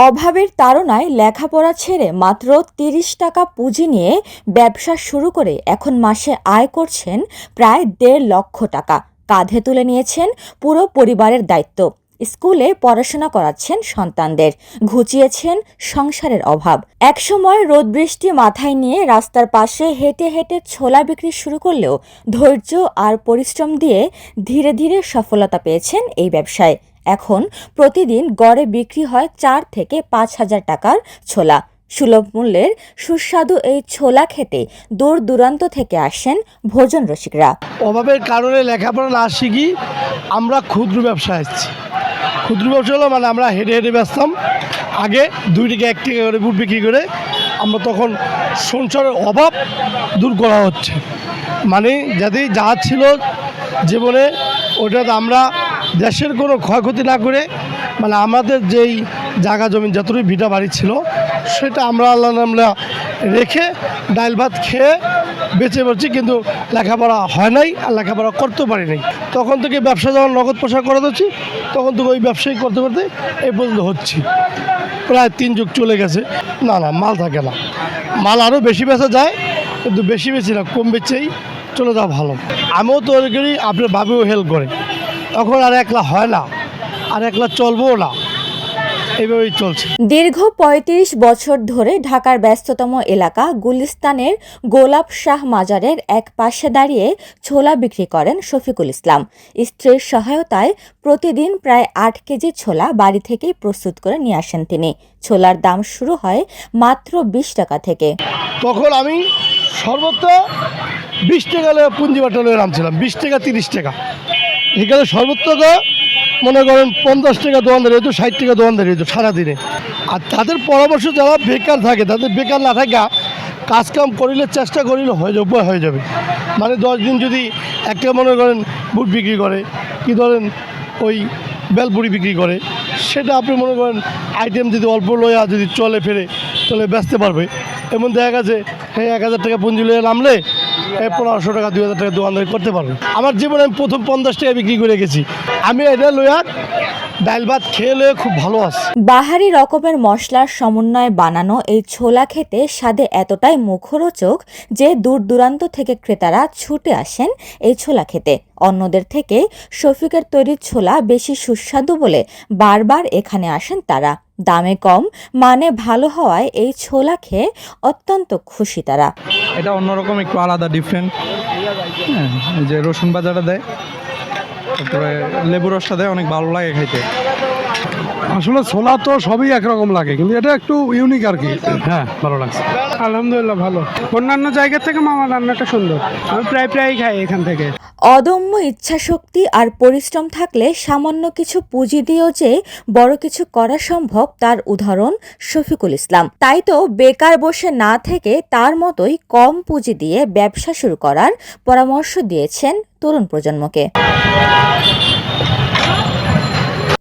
অভাবের তাড়নায় লেখাপড়া ছেড়ে মাত্র তিরিশ টাকা পুঁজি নিয়ে ব্যবসা শুরু করে এখন মাসে আয় করছেন প্রায় দেড় লক্ষ টাকা। কাঁধে তুলে নিয়েছেন পুরো পরিবারের দায়িত্ব। স্কুলে পড়াশোনা করাচ্ছেন সন্তানদের। ঘুচিয়েছেন সংসারের অভাব। একসময় রোদ বৃষ্টি মাথায় নিয়ে রাস্তার পাশে হেঁটে হেঁটে ছোলা বিক্রি শুরু করলেও ধৈর্য আর পরিশ্রম দিয়ে ধীরে ধীরে সফলতা পেয়েছেন এই ব্যবসায়। এখন প্রতিদিন গড়ে বিক্রি হয় চার থেকে পাঁচ হাজার টাকার ছোলা। সুলভ মূল্যের সুস্বাদু এই ছোলা খেতে দূর দূরান্ত থেকে আসেন ভোজন রসিকরা। অভাবের কারণে লেখাপড়া না শিখি আমরা ক্ষুদ্র ব্যবসা আসছি। ক্ষুদ্র ব্যবসা হলো মানে আমরা হেঁটে হেঁটে বেচতাম আগে দুই টাকা এক টাকা করে বুট বিক্রি করে আমরা তখন সংসারের অভাব দূর করা হচ্ছে। মানে যাতে যা ছিল জীবনে ওটাতে আমরা দেশের কোনো ক্ষয়ক্ষতি না করে মানে আমাদের যেই জায়গা জমি, যতটুকু ভিটা বাড়ি ছিল, সেটা আমরা আল্লাহ আমরা রেখে ডাল ভাত খেয়ে বেঁচে পড়ছি, কিন্তু লেখাপড়া হয় নাই আর লেখাপড়া করতেও পারি নাই। তখন থেকে ব্যবসা যখন নগদ পোশাক করে দিচ্ছি তখন থেকে ওই ব্যবসায়ী করতে করতে এই পর্যন্ত হচ্ছি। প্রায় তিন যুগ চলে গেছে। না না, মাল থাকে না। মাল আরও বেশি বেচা যায়, কিন্তু বেশি বেশি না, কম বেচেই চলে যাওয়া ভালো। আমিও তৈরি করি, আপনার বাবিও হেল্প করে। তখন আর একলা হয় না আর একলা চলবো না। চলছে। দীর্ঘ ৩৫ বছর ধরে ঢাকার ব্যস্ততম এলাকা গুলিস্তানের গোলাপ শাহ মাজারের এক পাশে দাঁড়িয়ে ছোলা বিক্রি করেন শফিকুল ইসলাম। স্ত্রীর সহায়তায় প্রতিদিন প্রায় আট কেজি ছোলা বাড়ি থেকেই প্রস্তুত করে নিয়ে আসেন তিনি। ছোলার দাম শুরু হয় মাত্র বিশ টাকা থেকে। তখন আমি সর্বত্র বিশ টাকা পুঞ্জি বাটলে নামছিলাম বিশ টাকা তিরিশ টাকা। এখানে সর্বত্র মনে করেন পঞ্চাশ টাকা দোকানদারি হতো ষাট টাকা দোকানদারি হতো সারাদিনে। আর তাদের পরামর্শ যারা বেকার থাকে, তাদের বেকার না থাকা কাজ কাম করিলে চেষ্টা করিলে হয়ে যাবে হয়ে যাবে। মানে দশ দিন যদি একটা মনে করেন বুট বিক্রি করে, কি ধরেন ওই বেলপুরি বিক্রি করে, সেটা আপনি মনে করেন আইটেম যদি অল্প লয়া যদি চলে ফেরে, তাহলে বেচতে পারবে। এমন দেখা গেছে এক হাজার টাকা পুঁজি লয়ে নামলে পনেরোশো টাকা, দুই হাজার টাকা দোকানদারি করতে পারবে। আমার জীবনে আমি প্রথম পঞ্চাশ টাকা বিক্রি করে গেছি। আমি এটা লইয়া ডাল ভাত খেয়ে লয়ে খুব ভালো আছি। বাহারি রকমের মশলার সমন্বয়ে বানানো এই ছোলা খেতে স্বাদে এতটাই মুখরোচক যে দূর দূরান্ত থেকে ক্রেতারা ছুটে আসেন এই ছোলা খেতে। অন্যদের থেকে শফিকের তৈরি ছোলা বেশি সুস্বাদু বলে বারবার এখানে আসেন তারা। দামে কম মানে ভালো হওয়ায় এই ছোলা খেয়ে অত্যন্ত খুশি তারা। এটা অন্যরকম, একটু আলাদা ডিফারেন্ট হ্যাঁ যে রসুন বাজারটা দেয়, তারপরে লেবু রসটা দেয়, অনেক ভালো লাগে খাইতে। আসলে ছোলা তো সবই একরকম লাগে কিন্তু এটা একটু ইউনিক আর কি। হ্যাঁ ভালো লাগছে। আলহামদুলিল্লাহ ভালো। অন্যান্য জায়গা থেকে মামার রান্নাটা সুন্দর। আমি প্রায় প্রায় খাই এখান থেকে। অদম্য ইচ্ছাশক্তি আর পরিশ্রম থাকলে সামান্য কিছু পুঁজি দিয়েও যে বড় কিছু করা সম্ভব তার উদাহরণ শফিকুল ইসলাম। তাই তো বেকার বসে না থেকে তার মতোই কম পুঁজি দিয়ে ব্যবসা শুরু করার পরামর্শ দিয়েছেন তরুণ প্রজন্মকে।